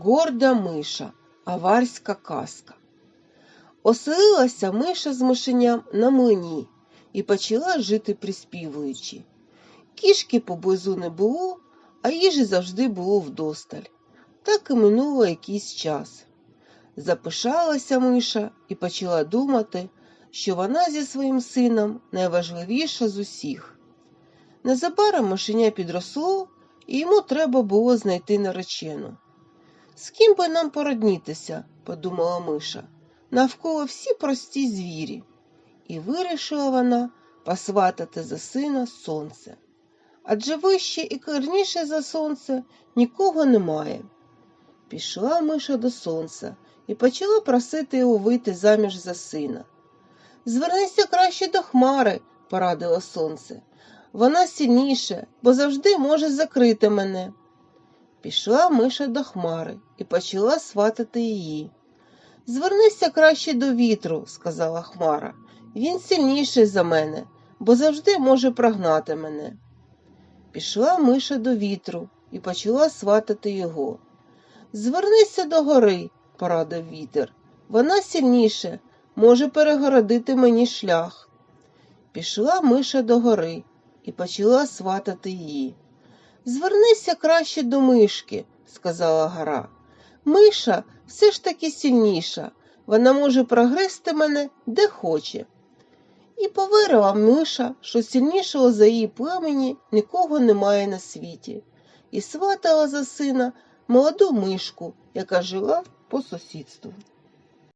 Горда миша, аварська казка. Оселилася миша з мишеням на млині і почала жити приспівуючи. Кішки поблизу не було, а їжі завжди було вдосталь. Так і минуло якийсь час. Запишалася миша і почала думати, що вона зі своїм сином найважливіша з усіх. Незабаром мишеня підросло, і йому треба було знайти наречену. З ким би нам породнітися, подумала миша, навколо всі прості звірі, і вирішила вона посватати за сина сонце. Адже вище і клирніше за сонце нікого немає. Пішла миша до сонця і почала просити його вийти заміж за сина. Звернися краще до хмари, порадило сонце. Вона сильніше, бо завжди може закрити мене. Пішла миша до хмари і почала сватати її. Звернися краще до вітру, сказала хмара. Він сильніший за мене, бо завжди може прогнати мене. Пішла миша до вітру і почала сватати його. Звернися до гори, порадив вітер. Вона сильніше, може перегородити мені шлях. Пішла миша до гори і почала сватати її. Звернися краще до мишки, сказала гора. Миша все ж таки сильніша, вона може прогризти мене де хоче. І повірила миша, що сильнішого за її племені нікого немає на світі, і сватала за сина молоду мишку, яка жила по сусідству.